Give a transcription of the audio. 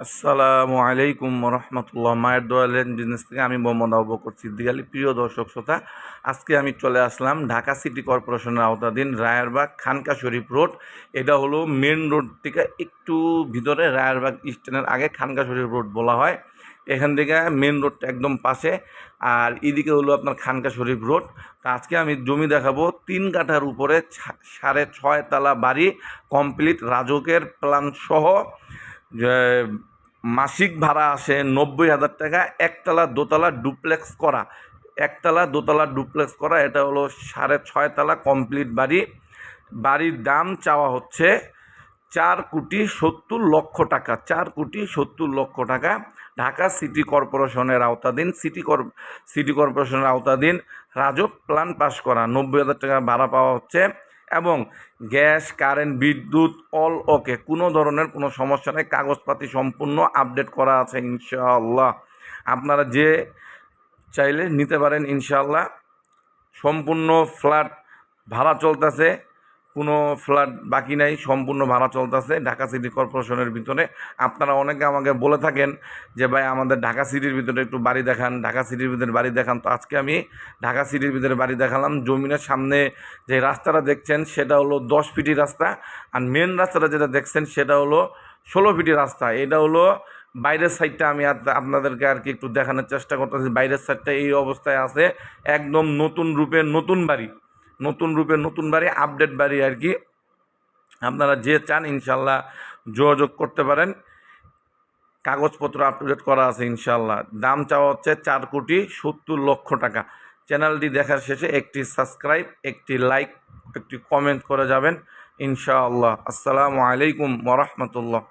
আসসালামু আলাইকুম রহমতুল্লাহ মায়ের দোয়ালেন বিজনেস থেকে আমি মোহাম্মদ আবুবকর সিদ্দিক আলী। প্রিয় দর্শক, শ্রোতা, আজকে আমি চলে আসলাম ঢাকা সিটি কর্পোরেশনের আওতাধীন রায়ারবাগ খানকা শরীফ রোড। এটা হলো মেন রোড থেকে একটু ভিতরে রায়ারবাগ স্ট্যান্ডের আগে খানকা শরীফ রোড বলা হয়। এখান থেকে মেন রোডটা একদম পাশে। আর এদিকে হলো আপনার খানকা শরীফ রোড। তা আজকে আমি জমি দেখাবো। তিন কাঠার উপরে সাড়ে ছয় তালা বাড়ি কমপ্লিট রাজকের প্ল্যান সহ। মাসিক ভাড়া আসে নব্বই হাজার টাকা, একতলা দোতলা ডুপ্লেক্স করা। একতলা দোতলা ডুপ্লেক্স করা, এটা হলো সাড়ে ছয় তলা কমপ্লিট বাড়ি। বাড়ির দাম চাওয়া হচ্ছে চার কোটি সত্তর লক্ষ টাকা, চার কোটি সত্তর লক্ষ টাকা। ঢাকা সিটি কর্পোরেশনের আওতাধীন, সিটি কর, সিটি কর্পোরেশনের আওতাধীন রাজক প্ল্যান পাস করা। নব্বই হাজার টাকা ভাড়া পাওয়া হচ্ছে। এবং গ্যাস, কারেন্ট, বিদ্যুৎ, অল ওকে, কোনো ধরনের কোনো সমস্যা নেই। কাগজপাতি সম্পূর্ণ আপডেট করা আছে ইনশাআল্লাহ। আপনারা যে চাইলে নিতে পারেন ইনশাআল্লাহ। সম্পূর্ণ ফ্ল্যাট ভাড়া চলতেছে। কোনো ফ্ল্যাট বাকি নাই, সম্পূর্ণ ভাড়া চলতেছে ঢাকা সিটি কর্পোরেশনের ভিতরে। আপনারা অনেকে আমাকে বলে থাকেন যে, ভাই, আমাদের ঢাকা সিটির ভিতরে একটু বাড়ি দেখান, ঢাকা সিটির ভিতরে বাড়ি দেখান। তো আজকে আমি ঢাকা সিটির ভিতরে বাড়ি দেখালাম। জমিনের সামনে যে রাস্তাটা দেখছেন, সেটা হলো দশ ফিটি রাস্তা। আর মেন রাস্তাটা যেটা দেখছেন, সেটা হলো ষোলো ফিটি রাস্তা। এটা হলো বাইরের সাইডটা আমি আপ- আপনাদেরকে আর কি একটু দেখানোর চেষ্টা করতেছি। বাইরের সাইডটা এই অবস্থায় আছে, একদম নতুন রূপে নতুন বাড়ি। নতুন রূপে নতুন বাড়ি আপডেট বাড়ি আর কি। আপনারা যে চান, ইনশাল্লাহ যোগাযোগ করতে পারেন। কাগজপত্র আপডেট করা আছে, ইনশাল্লাহ। দাম চাওয়া হচ্ছে চার কোটি সত্তর লক্ষ টাকা। চ্যানেলটি দেখার শেষে একটি সাবস্ক্রাইব একটি লাইক একটি কমেন্ট করে যাবেন, ইনশাআল্লাহ। আসসালামু আলাইকুম ওরহমতুল্লাহ